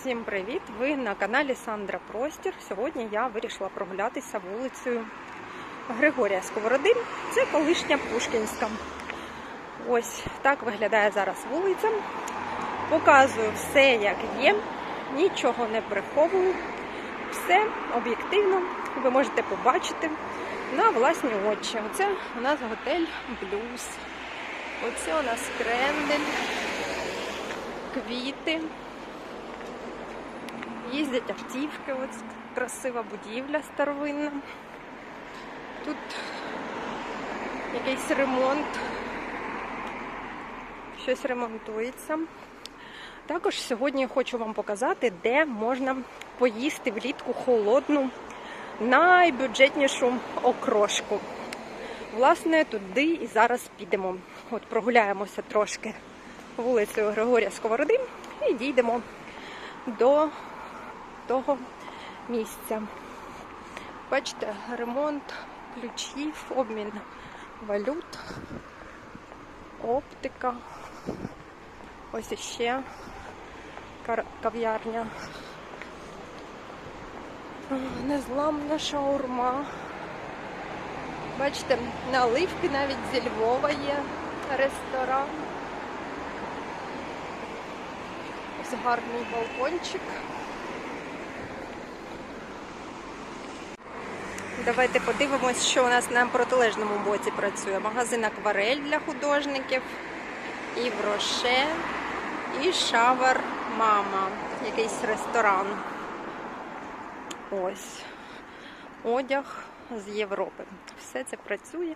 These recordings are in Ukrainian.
Всім привіт! Ви на каналі Сандра Простір. Сьогодні я вирішила прогулятися вулицею Григорія Сковороди. Це колишня Пушкінська. Ось так виглядає зараз вулиця. Показую все, як є, нічого не приховую. Все об'єктивно ви можете побачити на власні очі. Оце у нас готель Блюз. Оце у нас крендель, квіти. Їздять автівки, ось красива будівля старовинна. Тут якийсь ремонт, щось ремонтується. Також сьогодні я хочу вам показати, де можна поїсти влітку холодну, найбюджетнішу окрошку. Власне, туди і зараз підемо. От прогуляємося трошки вулицею Григорія Сковороди і дійдемо до того місця. Бачите, ремонт ключів, обмін валют, оптика. Ось іще кав'ярня. Незламна шаурма. Бачите, наливки навіть зі Львова є ресторан. Ось гарний балкончик. Давайте подивимось, що у нас на протилежному боці працює. Магазин акварель для художників, і Вроше, і Шавар Мама, якийсь ресторан. Ось. Одяг з Європи. Все це працює.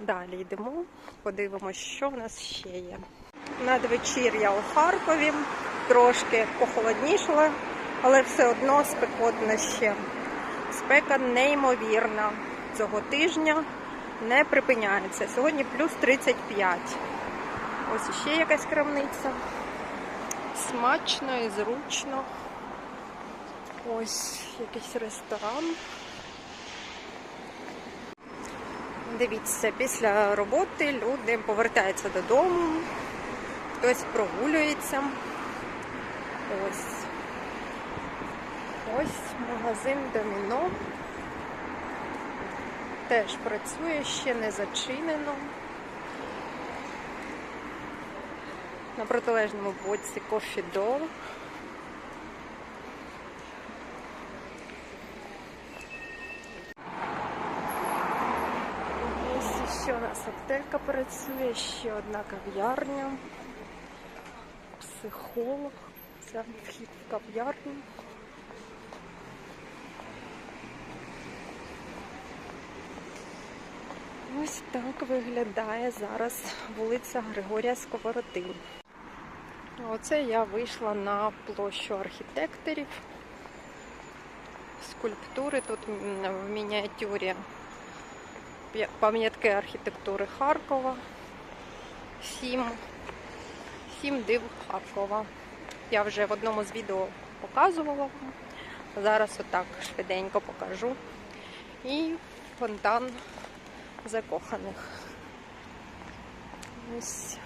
Далі йдемо, подивимось, що в нас ще є. Надвечір'я у Харкові трошки похолоднішало, але все одно спекотно ще. Спека неймовірна. Цього тижня не припиняється. Сьогодні плюс 35. Ось ще якась крамниця. Смачно і зручно. Ось якийсь ресторан. Дивіться, після роботи люди повертаються додому, хтось прогулюється. Ось. Ось магазин Доміно. Теж працює, ще не зачинено. На протилежному боці Door. Ось ще у нас аптека працює, ще одна кав'ярня, психолог, це вхід в кав'ярню. Ось так виглядає зараз вулиця Григорія Сковороди. Оце я вийшла на площу архітекторів. Скульптури тут в мініатюрі пам'ятки архітектури Харкова. Сім, сім див Харкова. Я вже в одному з відео показувала. Зараз отак швиденько покажу. І фонтан закоханих. Ось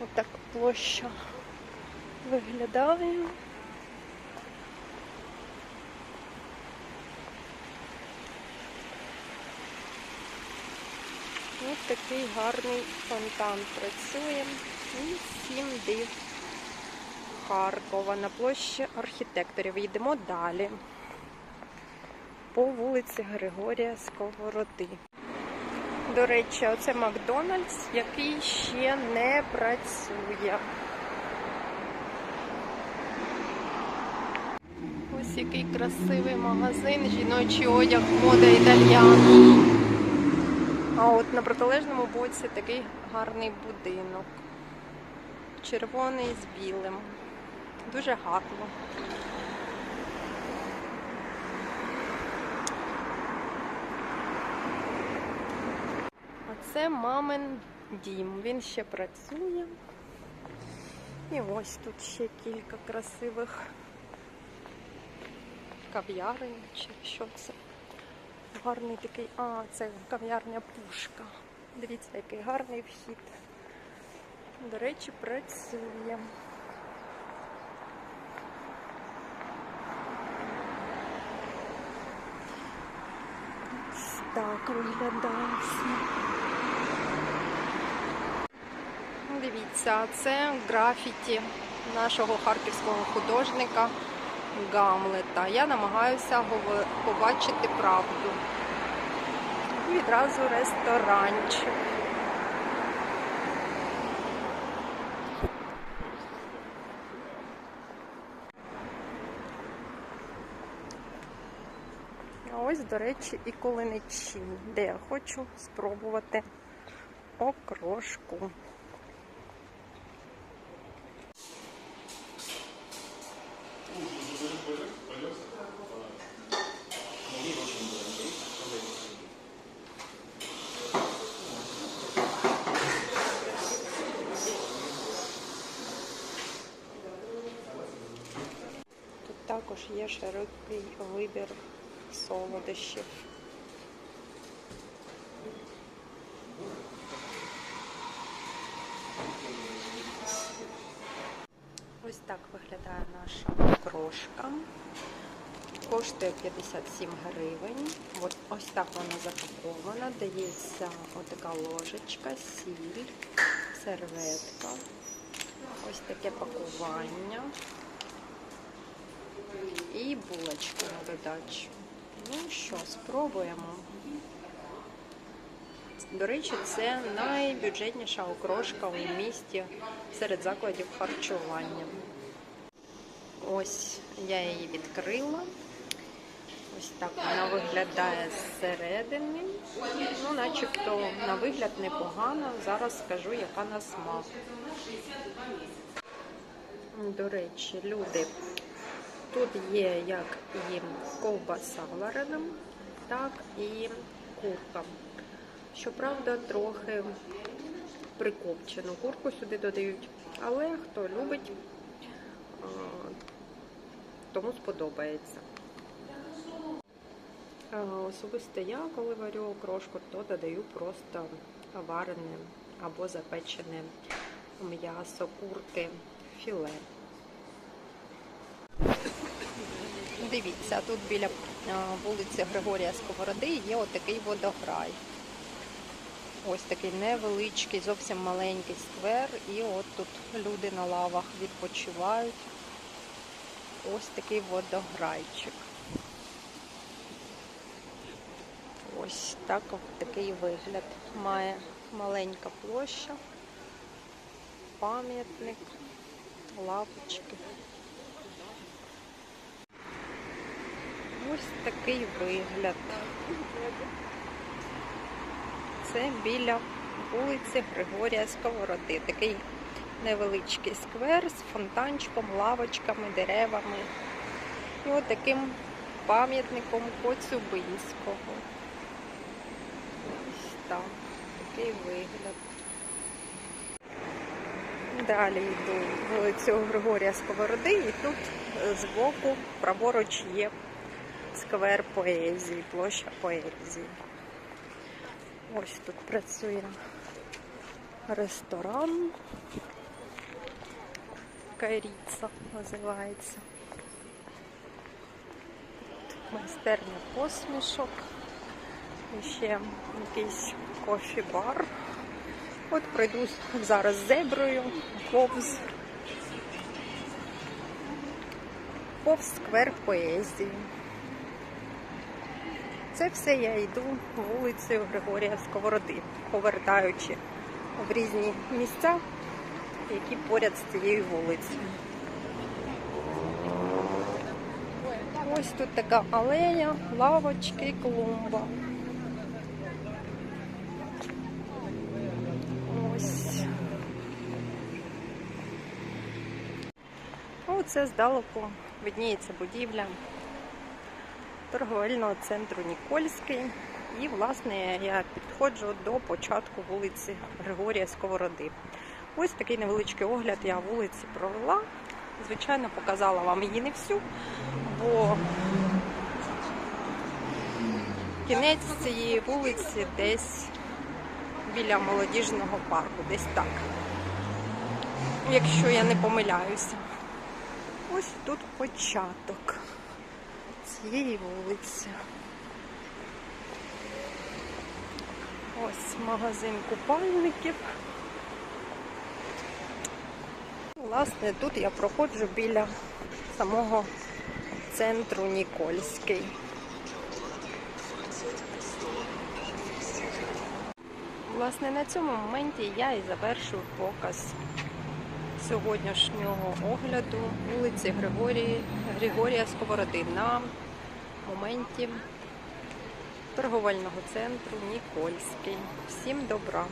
отак площа виглядає. Ось такий гарний фонтан працює. І сім див Харкова на площі архітекторів. Йдемо далі по вулиці Григорія Сковороди. До речі, оце Макдональдс, який ще не працює. Ось який красивий магазин, жіночий одяг, мода італьян. А от на протилежному боці такий гарний будинок. Червоний з білим. Дуже гарно. А це мамин дім. Він ще працює. І ось тут ще кілька красивих кав'ярень чи що це. Гарний такий, а, це кав'ярня пушка. Дивіться, який гарний вхід. До речі, працює. Так виглядає все. Дивіться, це графіті нашого харківського художника Гамлета. Я намагаюся побачити правду. І відразу ресторанчик. Ось, до речі, і Колиничі, де я хочу спробувати окрошку. Також є широкий вибір солодощів. Ось так виглядає наша крошка. Коштує 57 гривень. Ось так вона запакована. Дається отака ложечка, сіль, серветка. Ось таке пакування. І булочка на додачу. Ну що, спробуємо. До речі, це найбюджетніша окрошка у місті серед закладів харчування. Ось я її відкрила. Ось так вона виглядає зсередини. Ну, начебто на вигляд непогано. Зараз скажу, яка на смак. До речі, люди, тут є як і ковбаса варена, так і курка. Щоправда, трохи прикопчену курку сюди додають. Але хто любить, тому сподобається. Особисто я, коли варю окрошку, то додаю просто варене або запечене м'ясо, курки, філе. Дивіться, тут біля вулиці Григорія Сковороди є отакий водограй. Ось такий невеличкий, зовсім маленький сквер. І от тут люди на лавах відпочивають. Ось такий водограйчик. Ось так такий вигляд має маленька площа, пам'ятник, лавочки. Ось такий вигляд. Це біля вулиці Григорія Сковороди. Такий невеличкий сквер з фонтанчиком, лавочками, деревами. І от таким пам'ятником Коцюбинського. Ось так, такий вигляд. Далі йду вулицю Григорія Сковороди і тут збоку праворуч є сквер поезії, площа поезії. Ось тут працює ресторан. Кайріца називається. Тут майстерня посмішок. І ще якийсь кофі-бар. От пройду зараз зеброю повз повз сквер поезії. Це все я йду вулицею Григорія Сковороди, повертаючи в різні місця, які поряд з цією вулицею. Ось тут така алея, лавочки, клумба. Ось. Оце здалеку видніється будівля торговельного центру Нікольський. І, власне, я підходжу до початку вулиці Григорія Сковороди. Ось такий невеличкий огляд я вулиці провела. Звичайно, показала вам її не всю, бо кінець цієї вулиці десь біля молодіжного парку, десь так. якщо я не помиляюся. Ось тут початок цієї вулиці. Ось магазин купальників. Власне, тут я проходжу біля самого центру Нікольський. Власне, на цьому моменті я і завершую показ сьогоднішнього огляду вулиці Григорії, Григорія Сковороди на моменті торговельного центру Нікольський. Всім добра!